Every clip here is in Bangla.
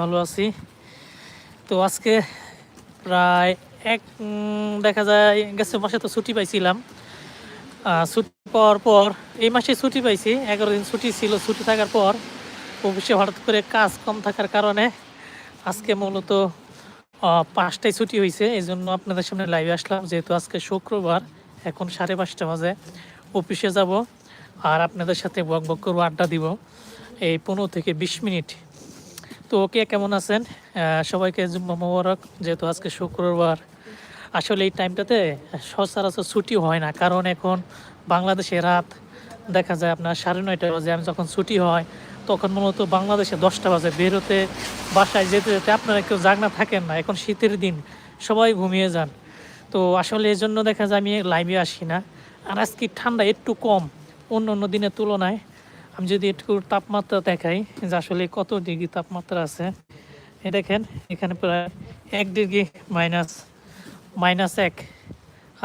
ভালো আছি। তো আজকে প্রায় এক দেখা যায় গেছে মাসে তো ছুটি পাইছিলাম। ছুটি পাওয়ার পর এই মাসে ছুটি পাইছি, এগারো দিন ছুটি ছিল, ছুটি থাকার পর অফিসে হঠাৎ করে কাজ কম থাকার কারণে আজকে মূলত পাঁচটায় ছুটি হয়েছে এই জন্য আপনাদের সামনে লাইভে আসলাম, যেহেতু আজকে শুক্রবার, এখন সাড়ে পাঁচটা বাজে, অফিসে যাব, আর আপনাদের সাথে বক বক করব, আড্ডা দিব, এই পনেরো থেকে বিশ মিনিট তো কে কেমন আছেন? সবাইকে জুম্মা মোবারক, যেহেতু আজকে শুক্রবার, আসলে এই টাইমটাতে সচরাচর ছুটি হয় না, কারণ এখন বাংলাদেশে রাত, দেখা যায় আপনার সাড়ে নয়টা বাজে, আমি যখন ছুটি হয়, তখন মূলত বাংলাদেশে দশটা বাজে, বেরোতে, বাসায় যেতে যেতে আপনারা কেউ জাগনা থাকেন না, এখন শীতের দিন, সবাই ঘুমিয়ে যান। তো আসলে এই জন্য দেখা যায় আমি লাইভে আসি না, আর আজকে ঠান্ডা একটু কম, অন্য অন্য দিনের তুলনায় আমি যদি একটু তাপমাত্রা দেখাই, যে আসলে কত ডিগ্রি তাপমাত্রা আছে এ দেখেন, এখানে প্রায় এক ডিগ্রি মাইনাস মাইনাস এক।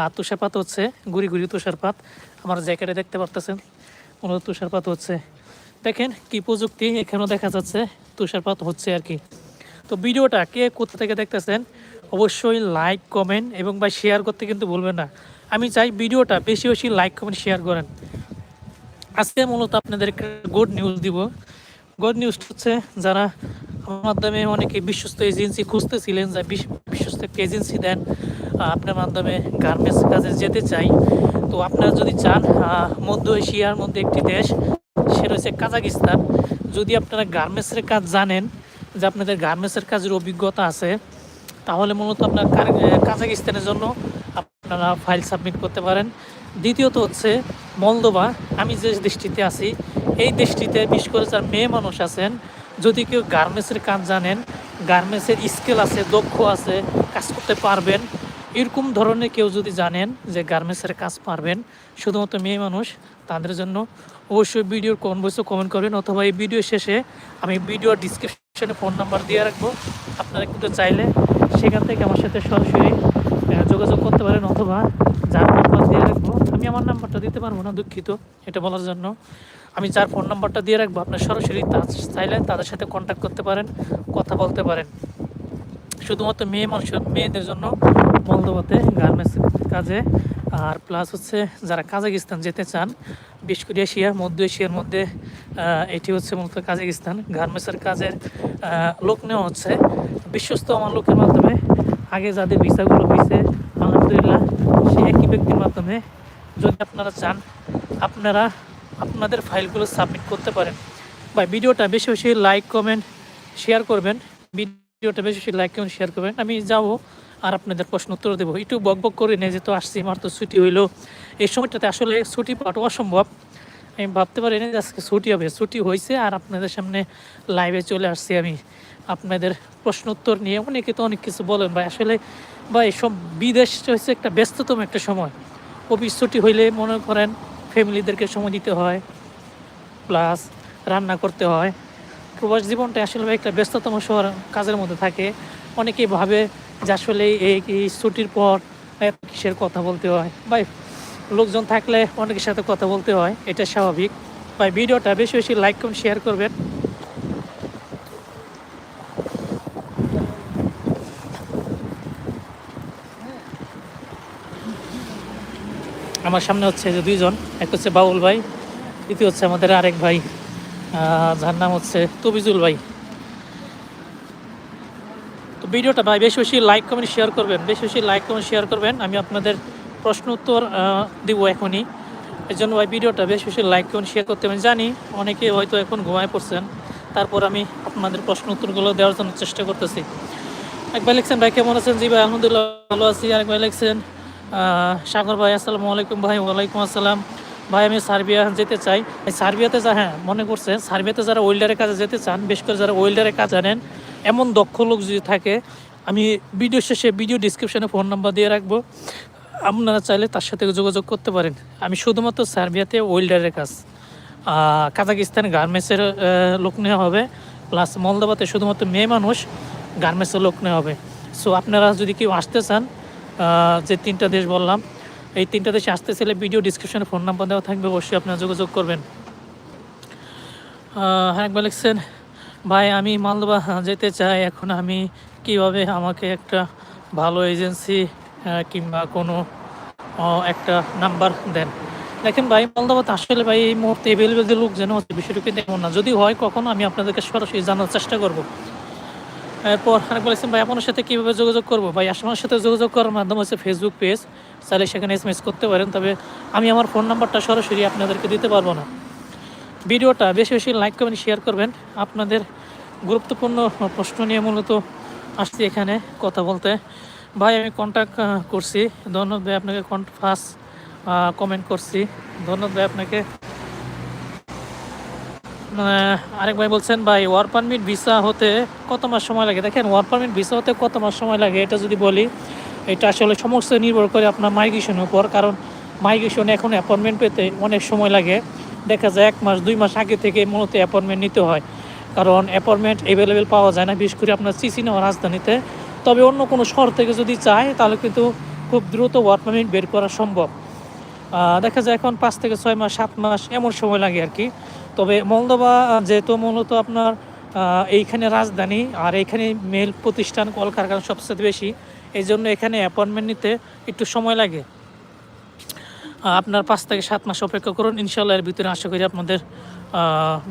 আর তুষারপাত হচ্ছে, গুড়ি গুড়ি তুষারপাত। আমার জ্যাকেটে দেখতে পারতেছেন কোনো তুষারপাত হচ্ছে। দেখেন কি প্রযুক্তি এখানেও দেখা যাচ্ছে, তুষারপাত হচ্ছে আর কি। তো ভিডিওটা কে কোথা থেকে দেখতেছেন, অবশ্যই লাইক, কমেন্ট এবং বা শেয়ার করতে কিন্তু ভুলবেন না। আমি চাই ভিডিওটা বেশি বেশি লাইক, কমেন্ট, শেয়ার করেন। আজকে মূলত আপনাদের গুড নিউজ দিব। গুড নিউজ হচ্ছে যারা আমার মাধ্যমে অনেকে বিশ্বস্ত এজেন্সি খুঁজতেছিলেন যা বিশ্বস্ত একটা এজেন্সি দেন আপনার মাধ্যমে গার্মেন্টস কাজে যেতে চাই। তো আপনারা যদি চান মধ্য এশিয়ার মধ্যে একটি দেশ সে রয়েছে কাজাকিস্তান। যদি আপনারা গার্মেন্টসের কাজ জানেন, যে আপনাদের গার্মেন্টসের কাজের অভিজ্ঞতা আছে, তাহলে মূলত আপনার কাজাকিস্তানের জন্য আপনারা ফাইল সাবমিট করতে পারেন। দ্বিতীয়ত হচ্ছে মলদোবা আমি যে দেশটিতে আছি, এই দেশটিতে বিশেষ করে যার মেয়ে মানুষ আছেন। যদি কেউ গার্মেন্টসের কাজ জানেন, গার্মেন্টসের স্কেল আছে, দক্ষ আছে, কাজ করতে পারবেন। এরকম ধরনের কেউ যদি জানেন যে গার্মেন্টসের কাজ পারবেন, শুধুমাত্র মেয়ে মানুষ, তাদের জন্য অবশ্যই ভিডিওর কোন বয়সে কমেন্ট করবেন অথবা এই ভিডিও শেষে আমি ভিডিওর ডিসক্রিপশনে ফোন নাম্বার দিয়ে রাখব। আপনারা কিন্তু চাইলে সেখান থেকে আমার সাথে সরাসরি যোগাযোগ করতে পারেন অথবা যার নাম্বার দিয়ে রাখব আমি আমার নাম্বারটা দিতে পারব না, দুঃখিত, এটা বলার জন্য। আমি যার ফোন নাম্বারটা দিয়ে রাখব আপনার সরাসরি চাইলে তাদের সাথে কন্ট্যাক্ট করতে পারেন, কথা বলতে পারেন। শুধুমাত্র মেয়ে মানুষের মেয়েদের জন্য মলদোবাতে গার্মেন্টস কাজে। আর প্লাস হচ্ছে যারা কাজাকিস্তান যেতে চান বিশেষ করে এশিয়া, মধ্য এশিয়ার মধ্যে এটি হচ্ছে মূলত কাজাকিস্তান। গার্মেন্টসের কাজের লোক নেওয়া হচ্ছে। বিশ্বস্ত আমার লোকের মাধ্যমে, আগে যাদের ভিসাগুলো হয়েছে, আলহামদুলিল্লাহ, সেই একই ব্যক্তির মাধ্যমে যদি আপনারা চান, আপনারা আপনাদের ফাইলগুলো সাবমিট করতে পারেন। বা ভিডিওটা বেশি বেশি লাইক কমেন্ট শেয়ার করবেন। ভিডিওটা বেশি বেশি লাইক কমেন্ট শেয়ার করবেন। আমি যাব আর আপনাদের প্রশ্ন উত্তর দেবো। একটু বক বক করে নিয়ে যেহেতু আসছি, আমার তো ছুটি হইল। এই সময়টাতে আসলে ছুটি পাওয়াটা অসম্ভব। আমি ভাবতে পারি না যে আজকে ছুটি হবে। ছুটি হয়েছে আর আপনাদের সামনে লাইভে চলে আসছি আমি। আপনাদের প্রশ্ন উত্তর নিয়ে অনেকে তো অনেক কিছু বলেন ভাই। আসলে বা এসব বিদেশ হচ্ছে একটা ব্যস্ততম একটা সময়। অফিস ছুটি হইলে মনে করেন ফ্যামিলিদেরকে সময় দিতে হয়, প্লাস রান্না করতে হয়। প্রবাস জীবনটা আসলে একটা ব্যস্ততম শহর, কাজের মধ্যে থাকে। অনেকেই ভাবে যে আসলে এই ছুটির পর কিসের কথা বলতে হয়। ভাই, লোকজন থাকলে অনেকের সাথে কথা বলতে হয়, এটা স্বাভাবিক। ভাই, ভিডিওটা বেশি বেশি লাইক করুন শেয়ার করবেন। আমার সামনে হচ্ছে যে দুইজন এক হচ্ছে বাউল ভাই, দ্বিতীয় হচ্ছে আমাদের আরেক ভাই যার নাম হচ্ছে তবিজুল ভাই। তো ভিডিওটা ভাই, বেশি বেশি লাইক কমেন্ট শেয়ার করবেন, বেশি বেশি লাইক কমেন্ট শেয়ার করবেন। আমি আপনাদের প্রশ্ন উত্তর দিব এখনই। এই জন্য ভাই, ভিডিওটা বেশি বেশি লাইক কমেন্ট শেয়ার করতে আমি জানি, অনেকে হয়তো এখন ঘুমায় পড়ছেন। তারপর আমি আপনাদের প্রশ্ন উত্তরগুলো দেওয়ার জন্য চেষ্টা করতেছি। এক ভাই লিখছেন ভাই, কেমন আছেন? জি ভাই, আলহামদুলিল্লাহ, ভালো আছি। আরেক ভাই লিখছেন সাগর ভাই, আসসালামু আলাইকুম ভাই, ওয়ালাইকুম আসসালাম। ভাই, আমি সার্বিয়া যেতে চাই। সার্বিয়াতে যা হ্যাঁ মনে করছে, সার্বিয়াতে যারা ওয়েল্ডারের কাজে যেতে চান বেশ করে যারা ওয়েল্ডারের কাজ জানেন এমন দক্ষ লোক যদি থাকে, আমি ভিডিও শেষে ভিডিও ডিসক্রিপশনে ফোন নাম্বার দিয়ে রাখব। আপনারা চাইলে তার সাথে যোগাযোগ করতে পারেন। আমি শুধুমাত্র সার্বিয়াতে ওয়েল্ডারের কাজ। কাজাকিস্তান গার্মেন্টসের লোক নেওয়া হবে। প্লাস মলদাবাতে শুধুমাত্র মেয়ে মানুষ গার্মেন্টসের লোক নেওয়া হবে। সো আপনারা যদি কেউ আসতে চান যে তিনটা দেশ বললাম, এই তিনটা দেশে আসতে চাইলে ভিডিও ডিসক্রিপশনে ফোন নাম্বার দেওয়া থাকবে, অবশ্যই আপনারা যোগাযোগ করবেন। একবার লিখছেন ভাই, আমি মালদা যেতে চাই, এখন আমি কীভাবে আমাকে একটা ভালো এজেন্সি কিংবা কোনো একটা নাম্বার দেন? দেখেন ভাই, মালদাবাদ আসলে ভাই, এই মুহূর্তে এভেলেবেল যে লোক যেন হচ্ছে বিষয়টা কিন্তু এমন না। যদি হয় কখনো, আমি আপনাদেরকে সরাসরি জানার চেষ্টা করব। এরপর আরেক বলেছেন ভাই, আপনার সাথে কীভাবে যোগাযোগ করব? ভাই আমার সাথে যোগাযোগ করার মাধ্যম হচ্ছে ফেসবুক পেজ চাইলে সেখানে এস করতে পারেন। তবে আমি আমার ফোন নাম্বারটা সরাসরি আপনাদেরকে দিতে পারব না। ভিডিওটা বেশি বেশি লাইক করবেন শেয়ার করবেন। আপনাদের গুরুত্বপূর্ণ প্রশ্ন নিয়ে মূলত আসছি এখানে কথা বলতে। ভাই, আমি কন্ট্যাক্ট করছি। ধন্যবাদ ভাই, আপনাকে ফার্স্ট কমেন্ট করছি। ধন্যবাদ ভাই, আপনাকে আরেক ভাই বলছেন, ভাই ওয়ার পারমিট ভিসা হতে কত মাস সময় লাগে? দেখেন ওয়ার পারমিট ভিসা হতে কত মাস সময় লাগে, এটা যদি বলি, এটা আসলে সমস্ত নির্ভর করে আপনার মাইগ্রেশনের উপর, কারণ মাইগ্রেশনে এখন অ্যাপয়েন্টমেন্ট পেতে অনেক সময় লাগে। দেখা যায় এক মাস, দুই মাস আগে থেকে মূলত অ্যাপয়েন্টমেন্ট নিতে হয়, কারণ অ্যাপয়েন্টমেন্ট অ্যাভেলেবেল পাওয়া যায় না, বিশেষ করে আপনার সিসি নেওয়া রাজধানীতে। তবে অন্য কোনো শহর থেকে যদি চায়, তাহলে কিন্তু খুব দ্রুত ওয়ার্ক পারমিট বের করা সম্ভব। দেখা যায় এখন পাঁচ থেকে ছয় মাস, সাত মাস এমন সময় লাগে আর কি। তবে মলদোবা যেহেতু মূলত আপনার এইখানে রাজধানী আর এইখানে মেল প্রতিষ্ঠান কলকারখানা সবচেয়ে বেশি এই জন্য এখানে অ্যাপয়েন্টমেন্ট নিতে একটু সময় লাগে। আপনার পাঁচ থেকে সাত মাস অপেক্ষা করুন ইনশাল্লাহ এর ভিতরে আশা করি আপনাদের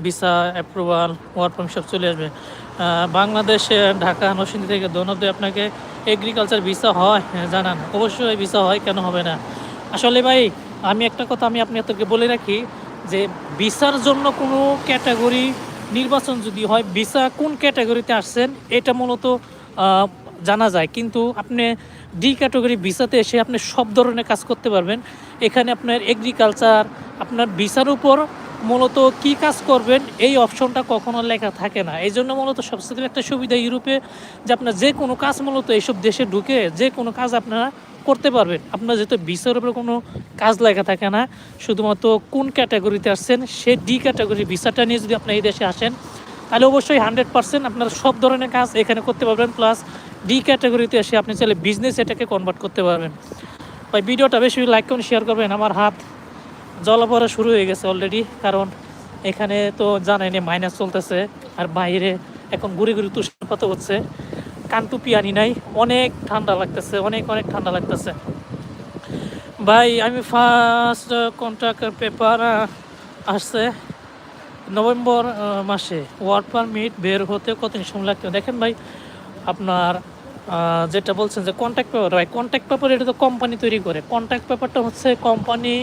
ভিসা অ্যাপ্রুভাল ওয়ার্ক পারমিট সব চলে আসবে। বাংলাদেশে ঢাকা নরসিংদী থেকে দনদে আপনাকে এগ্রিকালচার ভিসা হয় হ্যাঁ, জানান। অবশ্যই ভিসা হয় কেন হবে না? আসলে ভাই আমি একটা কথা আমি আপনাদেরকে বলে রাখি যে ভিসার জন্য কোনো ক্যাটাগরি নির্বাচন যদি হয়, ভিসা কোন ক্যাটাগরিতে আসছেন, এটা মূলত জানা যায়। কিন্তু আপনি ডি ক্যাটাগরি ভিসাতে এসে আপনি সব ধরনের কাজ করতে পারবেন। এখানে আপনার এগ্রিকালচার আপনার ভিসার উপর মূলত কি কাজ করবেন, এই অপশনটা কখনো লেখা থাকে না। এই জন্য মূলত সবচেয়ে একটা সুবিধা ইউরোপে যে আপনার যে কোনো কাজ মূলত এইসব দেশে ঢুকে, যে কোনো কাজ আপনারা করতে পারবেন। আপনার যেহেতু ভিসার উপরে কোনো কাজ লেখা থাকে না, শুধুমাত্র কোন ক্যাটাগরিতে আসছেন, সে ডি ক্যাটাগরি ভিসাটা নিয়ে যদি আপনি এই দেশে আসেন, তাহলে অবশ্যই হান্ড্রেড পার্সেন্ট আপনার সব ধরনের কাজ এখানে করতে পারবেন, প্লাস ডি ক্যাটাগরিতে এসে আপনি চাইলে বিজনেস এটাকে কনভার্ট করতে পারবেন। ভাই, ভিডিওটা বেশি লাইক করুন শেয়ার করবেন, আমার হাত জলা পড়া শুরু হয়ে গেছে অলরেডি কারণ এখানে তো জানেন মাইনাস চলতেছে, আর বাইরে এখন ঘুরে ঘুরে তুষারপাত হচ্ছে। কানটুপি আনি নাই, অনেক ঠান্ডা লাগতেছে, অনেক অনেক ঠান্ডা লাগতেছে। ভাই, আমি ফার্স্ট কন্ট্রাক্টের পেপার আসছে নভেম্বর মাসে। ওয়ার্ক পারমিট বের হতে কতদিন সময় লাগতে দেখেন ভাই, আপনার যেটা বলছেন যে কন্ট্যাক্ট পেপার ভাই কন্ট্যাক্ট পেপার এটা তো কোম্পানি তৈরি করে। কন্ট্যাক্ট পেপারটা হচ্ছে কোম্পানি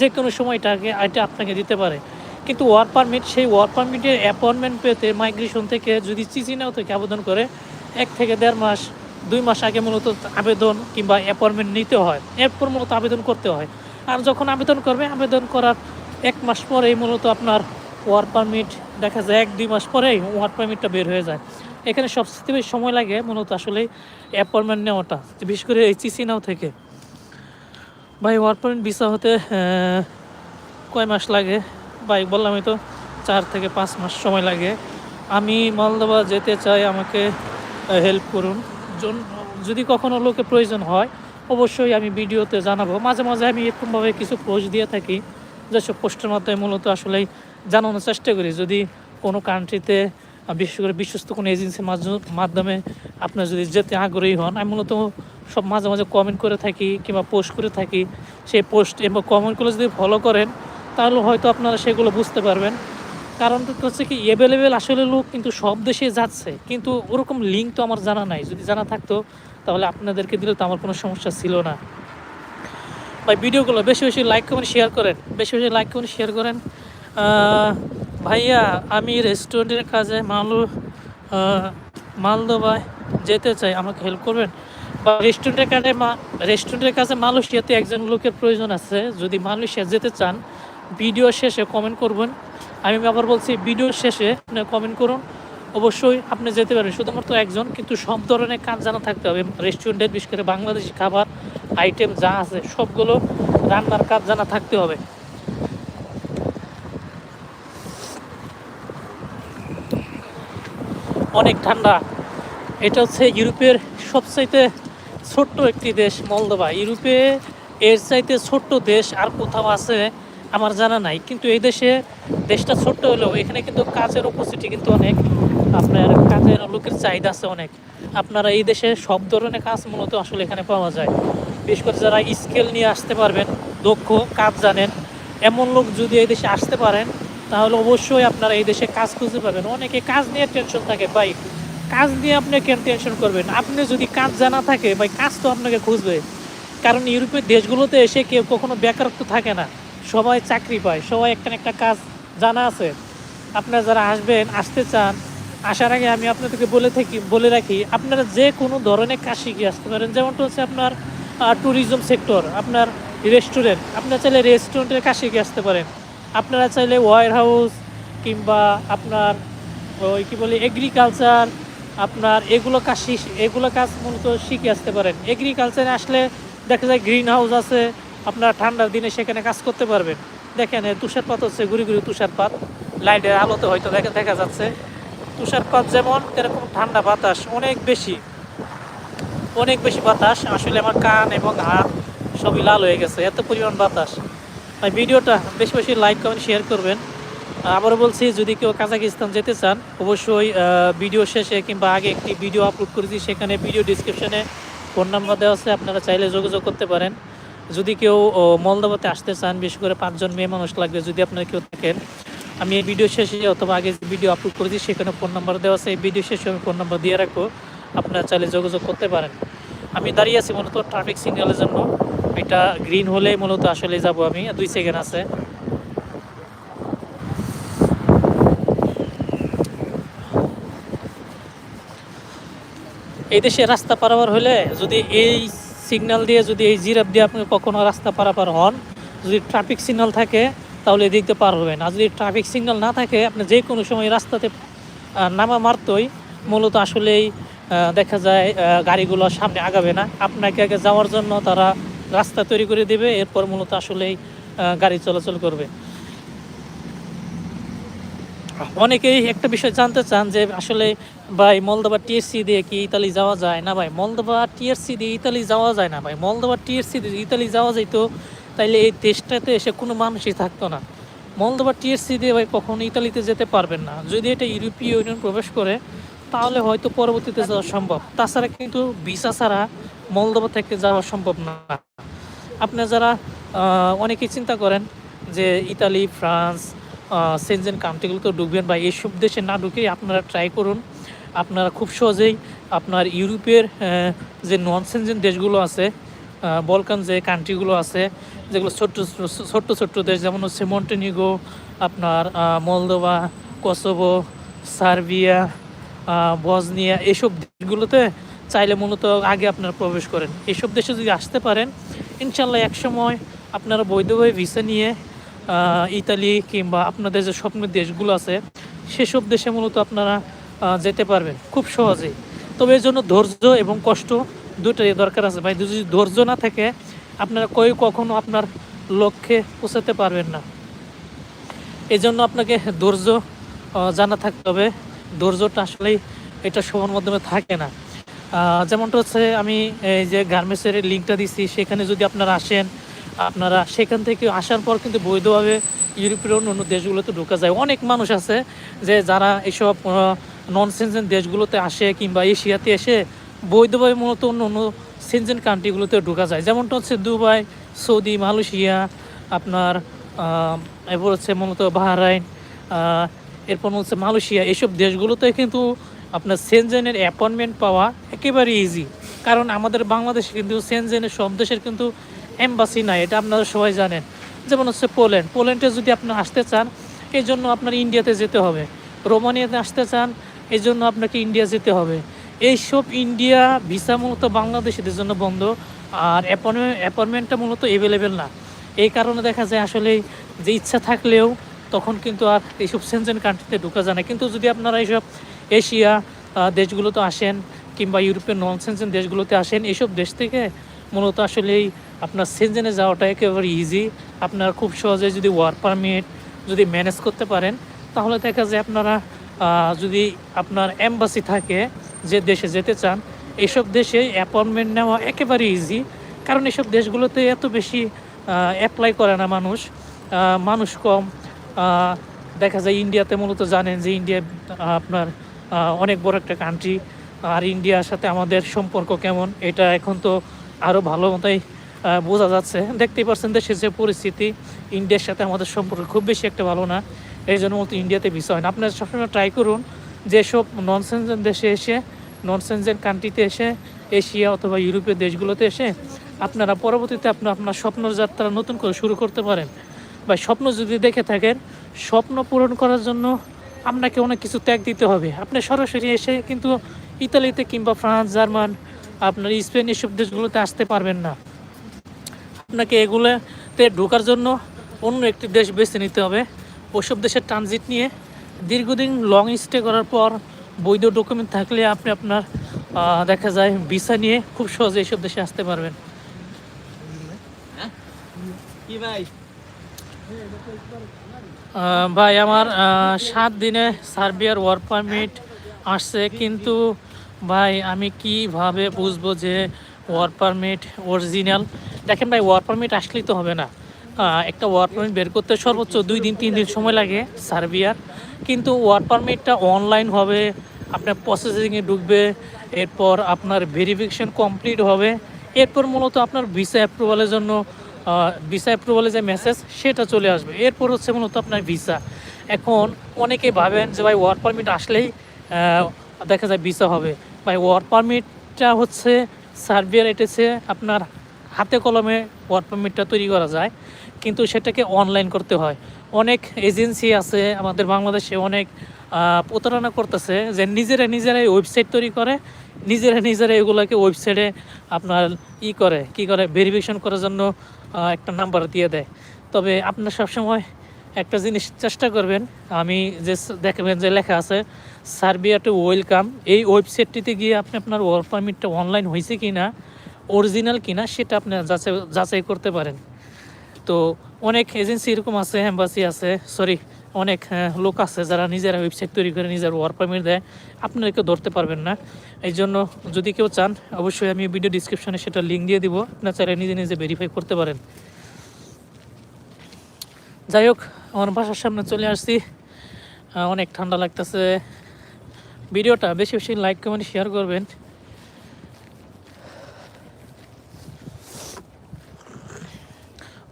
যে কোনো সময়টাকে এটা আপনাকে দিতে পারে। কিন্তু ওয়ার্ক পারমিট সেই ওয়ার্ক পারমিটের অ্যাপয়েন্টমেন্ট পেতে মাইগ্রেশন থেকে যদি চিচিনাও থেকে আবেদন করে এক থেকে দেড় মাস, দুই মাস আগে মূলত আবেদন কিংবা অ্যাপয়েন্টমেন্ট নিতে হয়। এরপর মূলত আবেদন করতে হয়। আর যখন আবেদন করবে, আবেদন করার এক মাস পরেই মূলত আপনার ওয়ার্ক পারমিট দেখা যায় এক, দুই মাস পরেই ওয়ার্ক পারমিটটা বের হয়ে যায়। এখানে সবচেয়ে বেশি সময় লাগে মূলত আসলে অ্যাপয়েন্টমেন্ট নেওয়াটা বিশেষ করে এই চিচিনাও থেকে। ভাই ওয়ার্ক পারমিট ভিসা হতে কয় মাস লাগে? ভাই, বললামই তো, চার থেকে পাঁচ মাস সময় লাগে। আমি মালদা যেতে চাই, আমাকে হেল্প করুন। যদি কখনো লোকে প্রয়োজন হয়, অবশ্যই আমি ভিডিওতে জানাব। মাঝে মাঝে আমি এরকমভাবে কিছু পোস্ট দিয়ে থাকি, যেসব পোস্টের মাধ্যমে মূলত আসলে জানানোর চেষ্টা করি। যদি কোনো কান্ট্রিতে বিশেষ করে বিশ্বস্ত কোনো এজেন্সির মাধ্যমে আপনার যদি যেতে আগ্রহী হন, আমি মূলত সব মাঝে মাঝে কমেন্ট করে থাকি কিংবা পোস্ট করে থাকি। সেই পোস্ট এবং কমেন্টগুলো যদি ফলো করেন, তাহলে হয়তো আপনারা সেগুলো বুঝতে পারবেন। কারণটা হচ্ছে কি অ্যাভেলেবেল আসলে লোক কিন্তু সব দেশে যাচ্ছে। কিন্তু ওরকম লিঙ্ক তো আমার জানা নাই। যদি জানা থাকতো, তাহলে আপনাদেরকে দিলে তো আমার কোনো সমস্যা ছিল না। ভাই, ভিডিওগুলো বেশি বেশি লাইক করেন শেয়ার করেন। বেশি বেশি লাইক করেন শেয়ার করেন। ভাইয়া আমি রেস্টুরেন্টের কাজে মালু মালদোবায় যেতে চাই, আমাকে হেল্প করবেন? বা রেস্টুরেন্টের কাজে মা রেস্টুরেন্টের কাছে মালয়েশিয়াতে একজন লোকের প্রয়োজন আছে। যদি মালয়েশিয়া যেতে চান, ভিডিও শেষে কমেন্ট করবেন। আমি আবার বলছি ভিডিও শেষে কমেন্ট করুন। অবশ্যই আপনি যেতে পারেন। শুধুমাত্র একজন, কিন্তু সব ধরনের কাজ জানা থাকতে হবে। রেস্টুরেন্টের বিশেষ করে বাংলাদেশি খাবার আইটেম যা আছে, সবগুলো রান্নার কাজ জানা থাকতে হবে। অনেক ঠান্ডা। এটা হচ্ছে ইউরোপের সবচাইতে ছোট্ট একটি দেশ মলদোবা ইউরোপে এর চাইতে ছোট্ট দেশ আর কোথাও আছে আমার জানা নাই, কিন্তু এই দেশে, দেশটা ছোট্ট হলেও এখানে কিন্তু কাজের উপস্থিতি কিন্তু অনেক। আপনার কাজের লোকের চাহিদা আছে অনেক। আপনারা এই দেশে সব ধরনের কাজ মূলত আসলে এখানে পাওয়া যায়। বিশেষ করে যারা স্কেল নিয়ে আসতে পারবেন, দক্ষ, কাজ জানেন, এমন লোক যদি এই দেশে আসতে পারেন, তাহলে অবশ্যই আপনারা এই দেশে কাজ খুঁজতে পারবেন অনেকে কাজ নিয়ে টেনশন থাকে, ভাই, কাজ নিয়ে আপনি কেন টেনশন করবেন? আপনি যদি কাজ জানা থাকে, ভাই, কাজ তো আপনাকে খুঁজবে। কারণ ইউরোপের দেশগুলোতে এসে কেউ কখনো বেকারত্ব থাকে না। সবাই চাকরি পায়, সবাই একটা একটা কাজ জানা আছে। আপনারা যারা আসবেন, আসতে চান, আসার আগে আমি আপনাদেরকে বলে থাকি, বলে রাখি, আপনারা যে কোনো ধরনের কাজ শিখে আসতে পারেন। যেমনটা হচ্ছে আপনার ট্যুরিজম সেক্টর আপনার রেস্টুরেন্ট আপনারা চাইলে রেস্টুরেন্টের কাজ শিখে আসতে পারেন। আপনারা চাইলে ওয়ার হাউস কিংবা আপনার, ওই কী বলে এগ্রিকালচার আপনার এগুলো কাজ এগুলো কাজ মূলত শিখে আসতে পারেন। এগ্রিকালচারে আসলে দেখা যায় গ্রিন হাউস আছে আপনার ঠান্ডার দিনে সেখানে কাজ করতে পারবেন। দেখেন তুষারপাত হচ্ছে গুড়ি গুড়ি তুষারপাত লাইটের আলোতে হয়তো দেখা দেখা যাচ্ছে। তুষারপাত যেমন এরকম ঠান্ডা বাতাস, অনেক বেশি। অনেক বেশি বাতাস। আসলে আমার কান এবং হাত সবই লাল হয়ে গেছে। এত পরিমাণ বাতাস। তাই ভিডিওটা বেশি বেশি লাইক, কমেন্ট, শেয়ার করবেন। আবারও বলছি, যদি কেউ কাজাকিস্তান যেতে চান, অবশ্যই ভিডিও শেষে কিংবা আগে একটি ভিডিও আপলোড করেছি। সেখানে ভিডিও ডিসক্রিপশনে ফোন নাম্বার দেওয়া আছে। আপনারা চাইলে যোগাযোগ করতে পারেন। যদি কেউ মলদোবাতে আসতে চান, বিশেষ করে পাঁচজন মেয়ে মানুষ লাগবে, যদি আপনারা কেউ থাকেন, আমি এই ভিডিও শেষে অথবা আগে যে ভিডিও আপলোড করেছি, সেখানে ফোন নাম্বার দেওয়া আছে, এই ভিডিও শেষে আমি ফোন নাম্বার দিয়ে রাখব, আপনারা চাইলে যোগাযোগ করতে পারেন। আমি দাঁড়িয়ে আছি মূলত ট্রাফিক সিগন্যালের জন্য। এটা গ্রিন হলেই মূলত আসলে যাব আমি, দুই সেকেন্ড আছে। এই দেশে রাস্তা পারাপার হলে যদি এই সিগন্যাল দিয়ে যদি এই জিরাপ দিয়ে আপনি কখনো রাস্তা পারাপার হন, যদি ট্রাফিক সিগন্যাল থাকে, তাহলে এদিক দিয়ে পার হবেন। আর যদি ট্রাফিক সিগন্যাল না থাকে, আপনি যে কোনো সময় রাস্তাতে নামা মারতই মূলত আসলেই দেখা যায় গাড়িগুলো সামনে আগাবে না। আপনাকে আগে যাওয়ার জন্য তারা রাস্তা তৈরি করে দেবে, এরপর মূলত আসলেই গাড়ি চলাচল করবে। অনেকেই একটা বিষয় জানতে চান যে আসলে ভাই মলদোবা টিএসসি দিয়ে কি ইতালি যাওয়া যায়? না ভাই মলদোবা টিএসসি দিয়ে ইতালি যাওয়া যায় না ভাই। মলদোবা টিএসসি দিয়ে ইতালি যাওয়া যাইতো, তাইলে এই দেশটাতে এসে কোনো মানুষই থাকতো না। মলদোবা টিএসসি দিয়ে ভাই কখনো ইতালিতে যেতে পারবেন না। যদি এটা ইউরোপীয় ইউনিয়ন প্রবেশ করে, তাহলে হয়তো পরবর্তীতে যাওয়া সম্ভব। তাছাড়া কিন্তু ভিসা ছাড়া মলদোবা থেকে যাওয়া সম্ভব না। আপনি যারা অনেকেই চিন্তা করেন যে ইতালি, ফ্রান্স সেনজেন কান্ট্রিগুলোতে ঢুকবেন বা এইসব দেশে না ঢুকে আপনারা ট্রাই করুন। আপনারা খুব সহজেই আপনার ইউরোপের যে নন সেনজেন দেশগুলো আছে বলকান যে কান্ট্রিগুলো আছে, যেগুলো ছোট্ট ছোট্ট ছোট্ট দেশ, যেমন হচ্ছে মন্টেনিগো আপনার মলদোভা কসোভো সার্বিয়া বজনিয়া এসব দেশগুলোতে চাইলে মূলত আগে আপনারা প্রবেশ করেন। এসব দেশে যদি আসতে পারেন, ইনশাল্লাহ একসময় আপনারা বৈধভাবে ভিসা নিয়ে ইতালি কিংবা আপনাদের যে স্বপ্নের দেশগুলো আছে, সেসব দেশে মূলত আপনারা যেতে পারবেন, খুব সহজেই। তবে এর জন্য ধৈর্য এবং কষ্ট দুটোই দরকার আছে। ভাই, যদি ধৈর্য না থাকে, আপনারা কই কখনো আপনার লক্ষ্যে পৌঁছাতে পারবেন না। এই জন্য আপনাকে ধৈর্য জানা থাকতে হবে। ধৈর্যটা আসলেই এটা সবার মাধ্যমে থাকে না। যেমনটা হচ্ছে, আমি এই যে গার্মেন্টসের লিঙ্কটা দিচ্ছি সেখানে যদি আপনারা আসেন আপনারা সেখান থেকে আসার পর কিন্তু বৈধভাবে ইউরোপের অন্য অন্য দেশগুলোতে ঢোকা যায়। অনেক মানুষ আছে যে যারা এইসব নন সেনজেন দেশগুলোতে আসে কিংবা এশিয়াতে এসে বৈধভাবে মূলত অন্য অন্য সেনজেন কান্ট্রিগুলোতে ঢোকা যায়। যেমনটা হচ্ছে দুবাই, সৌদি, মালয়েশিয়া, আপনার এরপর হচ্ছে মূলত বাহরাইন এরপর হচ্ছে মালয়েশিয়া। এসব দেশগুলোতে কিন্তু আপনার সেনজেনের অ্যাপয়েন্টমেন্ট পাওয়া একেবারে ইজি কারণ আমাদের বাংলাদেশে কিন্তু সেনজেনের সব দেশের কিন্তু এম্বাসি নাই, এটা আপনারা সবাই জানেন। যেমন হচ্ছে পোল্যান্ড। পোল্যান্ডে যদি আপনি আসতে চান, এই জন্য আপনার ইন্ডিয়াতে যেতে হবে। রোমানিয়াতে আসতে চান, এই জন্য আপনাকে ইন্ডিয়া যেতে হবে। এইসব ইন্ডিয়া ভিসা মূলত বাংলাদেশিদের জন্য বন্ধ, আর অ্যাপয়েন্টমেন্ট, অ্যাপয়েন্টমেন্টটা মূলত অ্যাভেলেবেল না। এই কারণে দেখা যায় আসলে যে ইচ্ছা থাকলেও তখন কিন্তু আর এইসব সেনজেন কান্ট্রিতে ঢোকা যায় না। কিন্তু যদি আপনারা এইসব এশিয়া দেশগুলোতে আসেন, কিংবা ইউরোপের নন সেনজেন দেশগুলোতে আসেন, এইসব দেশ থেকে মূলত আসলেই আপনার সেনজেনে যাওয়াটা একেবারে ইজি আপনার খুব সহজে যদি ওয়ার্ক পারমিট যদি ম্যানেজ করতে পারেন, তাহলে দেখা যায় আপনারা যদি আপনার এম্বাসি থাকে, যে দেশে যেতে চান, এসব দেশে অ্যাপয়েন্টমেন্ট নেওয়া একেবারে ইজি কারণ এসব দেশগুলোতে এত বেশি অ্যাপ্লাই করে না মানুষ মানুষ কম। দেখা যায় ইন্ডিয়াতে মূলত জানেন যে ইন্ডিয়া আপনার অনেক বড় একটা কান্ট্রি আর ইন্ডিয়ার সাথে আমাদের সম্পর্ক কেমন, এটা এখন তো আরও ভালো মতোই বোঝা যাচ্ছে। দেখতেই পাচ্ছেন দেশের যে পরিস্থিতি, ইন্ডিয়ার সাথে আমাদের সম্পর্ক খুব বেশি একটা ভালো না। এই জন্য মতো ইন্ডিয়াতে ভিসা হয় না। আপনারা সবসময় ট্রাই করুন যেসব নন সেনজেন দেশে এসে নন কান্ট্রিতে এসে, এশিয়া অথবা ইউরোপীয় দেশগুলোতে এসে, আপনারা পরবর্তীতে আপনার আপনার স্বপ্নের যাত্রা নতুন করে শুরু করতে পারেন। বা স্বপ্ন যদি দেখে থাকেন, স্বপ্ন পূরণ করার জন্য আপনাকে অনেক কিছু ত্যাগ দিতে হবে। আপনি সরাসরি এসে কিন্তু ইতালিতে কিংবা ফ্রান্স, জার্মান, আপনার স্পেন এসব দেশগুলোতে আসতে পারবেন না। আপনাকে এগুলোতে ঢোকার জন্য অন্য একটি দেশ বেছে নিতে হবে। ওসব দেশের ট্রানজিট নিয়ে দীর্ঘদিন লং স্টে করার পর বৈধ ডকুমেন্ট থাকলে আপনি আপনার দেখা যায় ভিসা নিয়ে খুব সহজে এইসব দেশে আসতে পারবেন। ভাই? ভাই আমার সাত দিনে সার্বিয়ার ওয়ার্ক পারমিট আসছে কিন্তু ভাই আমি কীভাবে বুঝব যে ওয়ার্ক পারমিট, অরিজিনাল। দেখেন ভাই ওয়ার্ক পারমিট আসলেই তো হবে না। একটা ওয়ার্ক পারমিট বের করতে সর্বোচ্চ দুই দিন, তিন দিন সময় লাগে সার্বিয়ার। কিন্তু ওয়ার পারমিটটা অনলাইন হবে, আপনার প্রসেসিংয়ে ঢুকবে, এরপর আপনার ভেরিফিকেশন কমপ্লিট হবে। এরপর মূলত আপনার ভিসা অ্যাপ্রুভালের জন্য ভিসা অ্যাপ্রুভালের যে মেসেজ সেটা চলে আসবে। এরপর হচ্ছে মূলত আপনার ভিসা এখন অনেকে ভাবেন যে ভাই ওয়ার্ক পারমিট আসলেই দেখা যায় ভিসা হবে। ভাই ওয়ার্ক পারমিটটা হচ্ছে সার্বিয়ার এটেছে আপনার হাতে কলমে ওয়ার্ক পারমিটটা তৈরি করা যায়, কিন্তু সেটাকে অনলাইন করতে হয়। অনেক এজেন্সি আছে, আমাদের বাংলাদেশে অনেক প্রতারণা করতেছে যে নিজেরা নিজেরাই ওয়েবসাইট তৈরি করে, নিজেরা নিজেরা এগুলোকে ওয়েবসাইটে আপনার ই করে, কি করে ভেরিফিকেশন করার জন্য একটা নাম্বার দিয়ে দেয়। তবে আপনার সবসময় একটা জিনিস চেষ্টা করবেন। আমি যে দেখবেন যে লেখা আছে, সার্বিয়া টু ওয়েলকাম। এই ওয়েবসাইটটিতে গিয়ে আপনি আপনার ওয়ার্ক পারমিটটা অনলাইন হয়েছে কি না অরিজিনাল কিনা, সেটা আপনি যাচাই যাচাই করতে পারেন। তো অনেক এজেন্সি এরকম আছে অ্যাম্বাসি আছে, সরি, অনেক লোক আছে যারা নিজেরা ওয়েবসাইট তৈরি করে, নিজের ওয়ার্ক পারমিট দেয়। আপনারা কেউ ধরতে পারবেন না। এই জন্য যদি কেউ চান, অবশ্যই আমি ভিডিও ডিসক্রিপশনে সেটা লিঙ্ক দিয়ে দিব। আপনার চাইলে নিজে নিজে ভেরিফাই করতে পারেন। যাই হোক আমার বাসার সামনে চলে আসছি। অনেক ঠান্ডা লাগতেছে। ভিডিওটা বেশি বেশি লাইক কমেন্ট শেয়ার করবেন।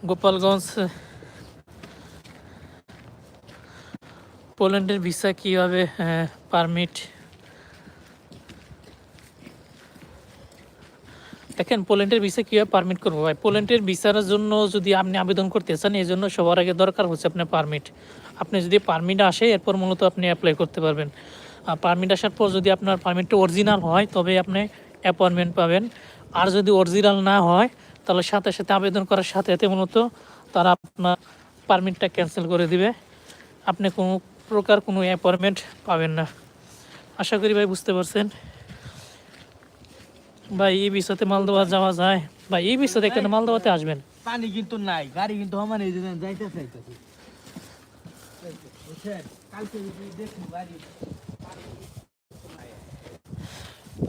গোপালগঞ্জ, পোল্যান্ডের ভিসা কীভাবে পারমিট দেখেন, পোল্যান্ডের ভিসা কীভাবে পারমিট করব ভাই? পোল্যান্ডের ভিসার জন্য যদি আপনি আবেদন করতে চান, এই জন্য সবার আগে দরকার হচ্ছে আপনার পারমিট আপনি যদি পারমিট আসে, এরপর মূলত আপনি অ্যাপ্লাই করতে পারবেন। আর পারমিট আসার পর যদি আপনার পারমিটটা অরিজিনাল হয়, তবে আপনি অ্যাপয়েন্টমেন্ট পাবেন। আর যদি অরিজিনাল না হয়, তাহলে সাথে সাথে আবেদন করার সাথে সাথে মূলত তারা আপনার পারমিটটা ক্যান্সেল করে দিবে। আপনি কোনো প্রকার কোনো অ্যাপয়েন্টমেন্ট পাবেন না। আশা করি ভাই বুঝতে পারছেন। ভাই এই বিষয়তে মালদোয়া যাওয়া যায়। ভাই এই বিষয়তে এখানে মালদোয়াতে আসবেন। পানি কিন্তু নাই গাড়ি কিন্তু আমার এই যে যাইতে চাইতেছি কালকে দেখুন গাড়ি।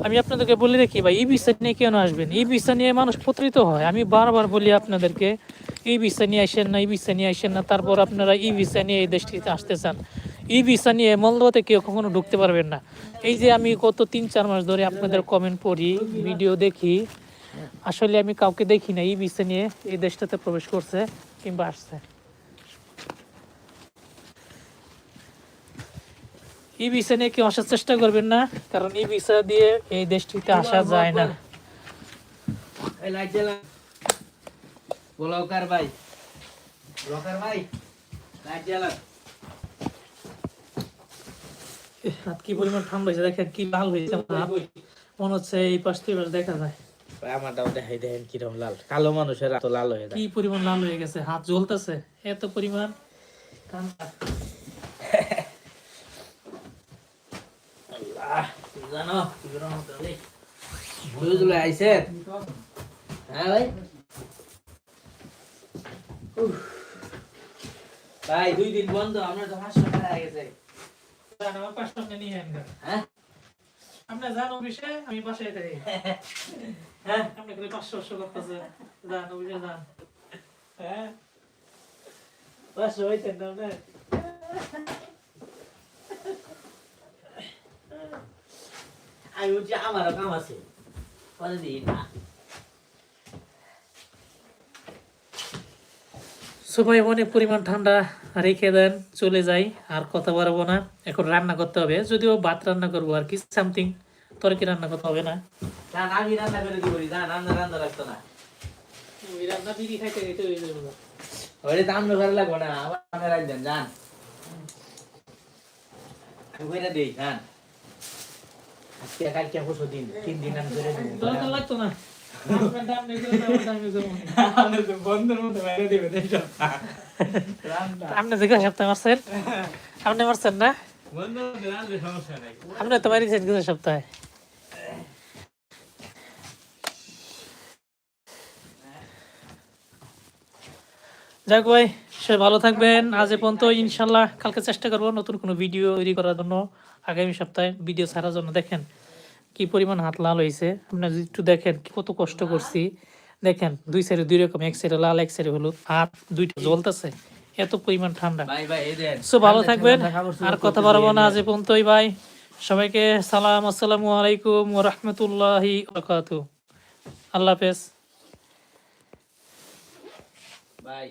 আমি আপনাদেরকে বলে রাখি ভাই এই বিষয় নিয়ে কেন আসবেন। এই বিষয় নিয়ে মানুষ প্রতারিত হয়। আমি বারবার বলি আপনাদেরকে এই বিষয় নিয়ে আসেন না এই বিষয় নিয়ে আসেন না তারপর আপনারা এই বিষয় নিয়ে এই দেশটিতে আসতে চান। এই বিষয় নিয়ে মলদোয়াতে কেউ কখনো ঢুকতে পারবেন না। এই যে আমি গত তিন, চার মাস ধরে আপনাদের কমেন্ট পড়ি ভিডিও দেখি, আসলে আমি কাউকে দেখি না এই বিষয় নিয়ে এই দেশটাতে প্রবেশ করছে কিংবা আসছে। এই বিষয় নিয়ে কেউ আসার চেষ্টা করবেন না, কারণ এই ভিসা দিয়ে এই দেশটিতে আসা যায় না। ভাই। ভাই। হাত কি পরিমাণ ঠান্ডা হয়েছে দেখেন কি লাল হয়েছে হাত। মনে হচ্ছে এই পাশ থেকে দেখা যায়। আমারটাও দেখাই দেখেন কীরকম লাল। কালো মানুষের এত লাল হয়ে যায়। কি পরিমাণ লাল হয়ে গেছে হাত জ্বলতেছে এত পরিমাণ ঠান্ডা। আল্লাহ, জানো কি গরম হতে আইছে। হ্যাঁ ভাই। ভাই দুই দিন বন্ধ আমরা তো হয়ে গেছে আমার। হ্যাঁ? যান অফিসে আমি বাসায় থাকি হ্যাঁ? আপনি করে পাঁচশো পাঁচশো করতেছে? যান অফিসে যান হ্যাঁ? পাঁচশো হইতেন না আপনার? আমি বলছি আমারও কাম আছে। পরে দিই না সবাই অনেক পরিমাণ ঠান্ডা রেখে দেন চলে যাই আর কথা বাড়াবো না। এখন রান্না করতে হবে যদিও ভাত রান্না করব আর কি সামথিং তরকি রান্না করতে হবে না। আমি রান্না করে দিব রান্না রান্না লাগতো না। রান্না বিড়ি খাইতে খাইতে হয়ে যাবে ওরে দাম ঘরে লাগবো না আবার রান্না রাখবেন জান। আমি কইরা দেই জান। আজকে কালকে পরশু দিন তিন দিন আমি দিব। লাগতো না। আপনি মারছেন আপনি মারছেন না? আপনি সপ্তাহে। যাক ভাই সে ভালো থাকবেন। আজ এ পর্যন্ত ইনশাল্লাহ কালকে চেষ্টা করব নতুন কোনো ভিডিও তৈরি করার জন্য আগামী সপ্তাহে ভিডিও ছাড়ার জন্য। দেখেন কি পরিমাণ হাত লাল হয়েছে আপনারা যদি একটু দেখেন কত কষ্ট করছি। দেখেন দুই সাইডে দুই রকম এক সাইডে লাল এক সাইডে হলুদ হাত দুইটা জ্বলতেছে। এত পরিমাণ ঠান্ডা। সো ভালো থাকবেন। আর কথা বাড়াবো না আজ এ পর্যন্তই ভাই। সবাইকে সালাম আসসালামু আলাইকুম ওয়া রাহমাতুল্লাহি আল্লাহ হাফেজ। ভাই।